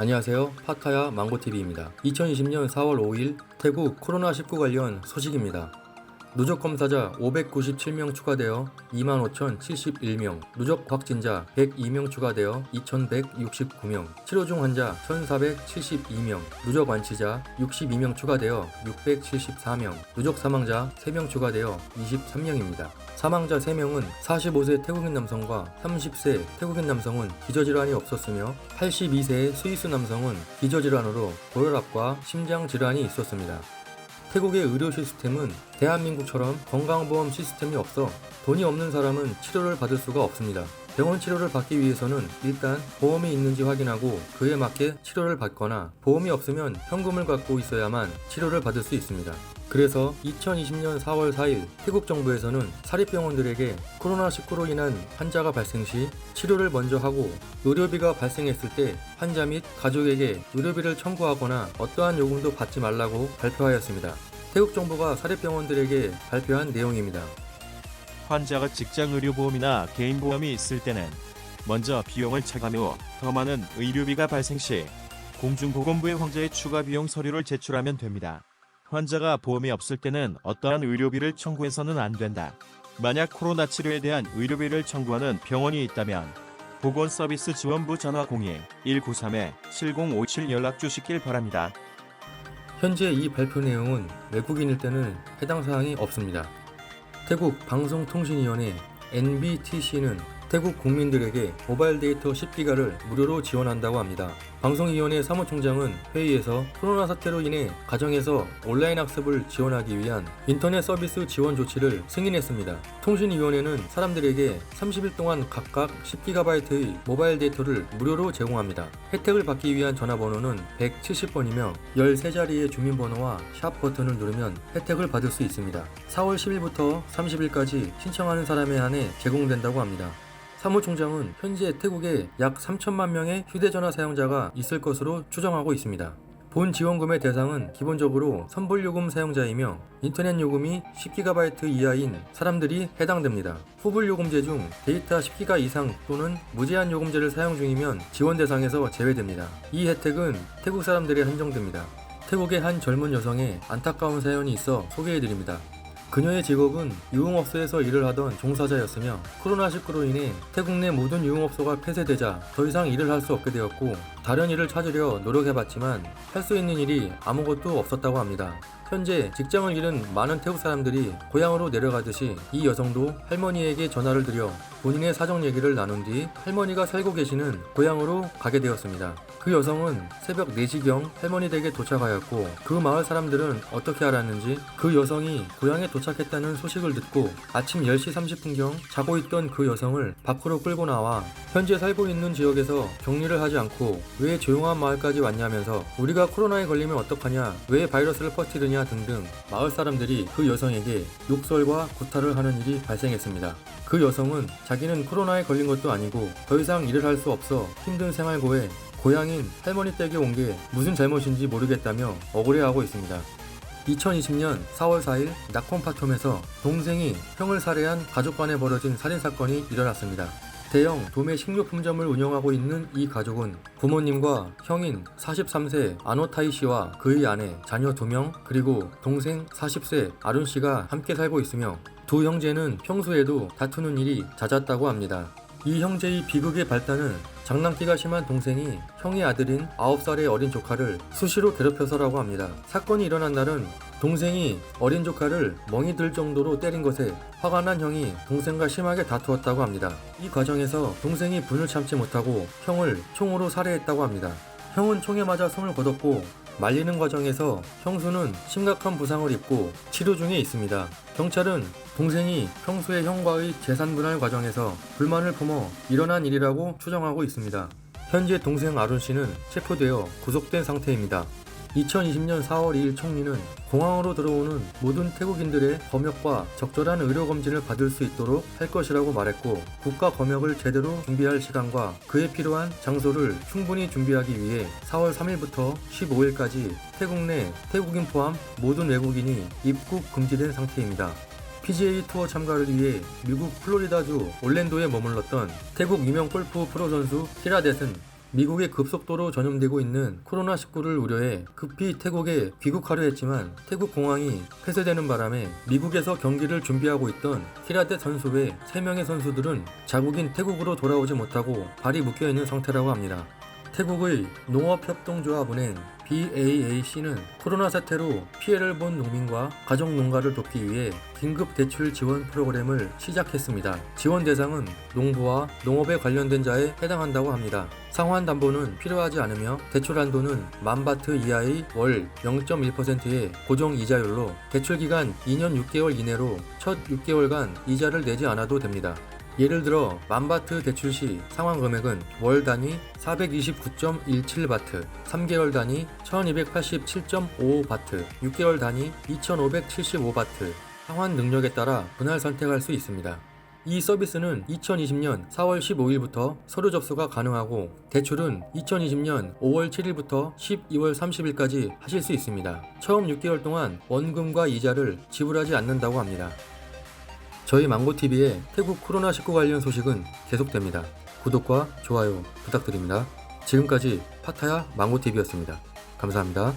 안녕하세요. 파타야 망고TV입니다. 2020년 4월 5일 태국 코로나19 관련 소식입니다. 누적 검사자 597명 추가되어 25,071명, 누적 확진자 102명 추가되어 2,169명, 치료 중 환자 1,472명, 누적 완치자 62명 추가되어 674명, 누적 사망자 3명 추가되어 23명입니다. 사망자 3명은 45세 태국인 남성과 30세 태국인 남성은 기저질환이 없었으며 82세의 스위스 남성은 기저질환으로 고혈압과 심장질환이 있었습니다. 태국의 의료 시스템은 대한민국처럼 건강보험 시스템이 없어 돈이 없는 사람은 치료를 받을 수가 없습니다. 병원 치료를 받기 위해서는 일단 보험이 있는지 확인하고 그에 맞게 치료를 받거나 보험이 없으면 현금을 갖고 있어야만 치료를 받을 수 있습니다. 그래서 2020년 4월 4일 태국 정부에서는 사립병원들에게 코로나19로 인한 환자가 발생 시 치료를 먼저 하고 의료비가 발생했을 때 환자 및 가족에게 의료비를 청구하거나 어떠한 요금도 받지 말라고 발표하였습니다. 태국 정부가 사립병원들에게 발표한 내용입니다. 환자가 직장 의료보험이나 개인보험이 있을 때는 먼저 비용을 차감하며 더 많은 의료비가 발생 시 공중보건부에 환자의 추가 비용 서류를 제출하면 됩니다. 환자가 보험이 없을 때는 어떠한 의료비를 청구해서는 안 된다. 만약 코로나 치료에 대한 의료비를 청구하는 병원이 있다면 보건서비스 지원부 전화 01-193-7057 연락 주시길 바랍니다. 현재 이 발표 내용은 외국인일 때는 해당 사항이 없습니다. 태국 방송통신위원회 NBTC는 태국 국민들에게 모바일 데이터 10기가를 무료로 지원한다고 합니다. 방송위원회 사무총장은 회의에서 코로나 사태로 인해 가정에서 온라인 학습을 지원하기 위한 인터넷 서비스 지원 조치를 승인했습니다. 통신위원회는 사람들에게 30일 동안 각각 10GB의 모바일 데이터를 무료로 제공합니다. 혜택을 받기 위한 전화번호는 170번이며 13자리의 주민번호와 샵 버튼을 누르면 혜택을 받을 수 있습니다. 4월 10일부터 30일까지 신청하는 사람에 한해 제공된다고 합니다. 사무총장은 현재 태국에 약 3천만 명의 휴대전화 사용자가 있을 것으로 추정하고 있습니다. 본 지원금의 대상은 기본적으로 선불요금 사용자이며 인터넷 요금이 10GB 이하인 사람들이 해당됩니다. 후불요금제 중 데이터 10기가 이상 또는 무제한 요금제를 사용 중이면 지원 대상에서 제외됩니다. 이 혜택은 태국 사람들에 한정됩니다. 태국의 한 젊은 여성의 안타까운 사연이 있어 소개해드립니다. 그녀의 직업은 유흥업소에서 일을 하던 종사자였으며 코로나19로 인해 태국 내 모든 유흥업소가 폐쇄되자 더 이상 일을 할 수 없게 되었고 다른 일을 찾으려 노력해봤지만 할 수 있는 일이 아무것도 없었다고 합니다. 현재 직장을 잃은 많은 태국 사람들이 고향으로 내려가듯이 이 여성도 할머니에게 전화를 드려 본인의 사정 얘기를 나눈 뒤 할머니가 살고 계시는 고향으로 가게 되었습니다. 그 여성은 새벽 4시경 할머니 댁에 도착하였고 그 마을 사람들은 어떻게 알았는지 그 여성이 고향에 도착했다는 소식을 듣고 아침 10시 30분경 자고 있던 그 여성을 밖으로 끌고 나와 현재 살고 있는 지역에서 격리를 하지 않고 왜 조용한 마을까지 왔냐면서 우리가 코로나에 걸리면 어떡하냐 왜 바이러스를 퍼뜨리냐 등등 마을 사람들이 그 여성에게 욕설과 구타를 하는 일이 발생했습니다. 그 여성은 자기는 코로나에 걸린 것도 아니고 더 이상 일을 할 수 없어 힘든 생활고에 고향인 할머니 댁에 온 게 무슨 잘못인지 모르겠다며 억울해하고 있습니다. 2020년 4월 4일 나콘파톰에서 동생이 형을 살해한 가족 간에 벌어진 살인사건이 일어났습니다. 대형 도매 식료품점을 운영하고 있는 이 가족은 부모님과 형인 43세 아노타이 씨와 그의 아내, 자녀 2명, 그리고 동생 40세 아룬 씨가 함께 살고 있으며 두 형제는 평소에도 다투는 일이 잦았다고 합니다. 이 형제의 비극의 발단은 장난기가 심한 동생이 형의 아들인 9살의 어린 조카를 수시로 괴롭혀서라고 합니다. 사건이 일어난 날은 동생이 어린 조카를 멍이 들 정도로 때린 것에 화가 난 형이 동생과 심하게 다투었다고 합니다. 이 과정에서 동생이 분을 참지 못하고 형을 총으로 살해했다고 합니다. 형은 총에 맞아 손을 거뒀고 말리는 과정에서 형수는 심각한 부상을 입고 치료 중에 있습니다. 경찰은 동생이 평소에 형과의 재산 분할 과정에서 불만을 품어 일어난 일이라고 추정하고 있습니다. 현재 동생 아룬 씨는 체포되어 구속된 상태입니다. 2020년 4월 2일 총리는 공항으로 들어오는 모든 태국인들의 검역과 적절한 의료 검진을 받을 수 있도록 할 것이라고 말했고 국가 검역을 제대로 준비할 시간과 그에 필요한 장소를 충분히 준비하기 위해 4월 3일부터 15일까지 태국 내 태국인 포함 모든 외국인이 입국 금지된 상태입니다. PGA 투어 참가를 위해 미국 플로리다주 올랜도에 머물렀던 태국 유명 골프 프로 선수 히라댓은 미국에 급속도로 전염되고 있는 코로나19를 우려해 급히 태국에 귀국하려 했지만 태국 공항이 폐쇄되는 바람에 미국에서 경기를 준비하고 있던 키라테 선수 외 3명의 선수들은 자국인 태국으로 돌아오지 못하고 발이 묶여 있는 상태라고 합니다. 태국의 농업협동조합은행 BAAC는 코로나 사태로 피해를 본 농민과 가족 농가를 돕기 위해 긴급 대출 지원 프로그램을 시작했습니다. 지원 대상은 농부와 농업에 관련된 자에 해당한다고 합니다. 상환 담보는 필요하지 않으며 대출 한도는 만 바트 이하의 월 0.1%의 고정 이자율로 대출 기간 2년 6개월 이내로 첫 6개월간 이자를 내지 않아도 됩니다. 예를 들어 만바트 대출 시 상환 금액은 월 단위 429.17바트, 3개월 단위 1287.55바트, 6개월 단위 2575바트, 상환 능력에 따라 분할 선택할 수 있습니다. 이 서비스는 2020년 4월 15일부터 서류 접수가 가능하고 대출은 2020년 5월 7일부터 12월 30일까지 하실 수 있습니다. 처음 6개월 동안 원금과 이자를 지불하지 않는다고 합니다. 저희 망고TV의 태국 코로나19 관련 소식은 계속됩니다. 구독과 좋아요 부탁드립니다. 지금까지 파타야 망고TV였습니다. 감사합니다.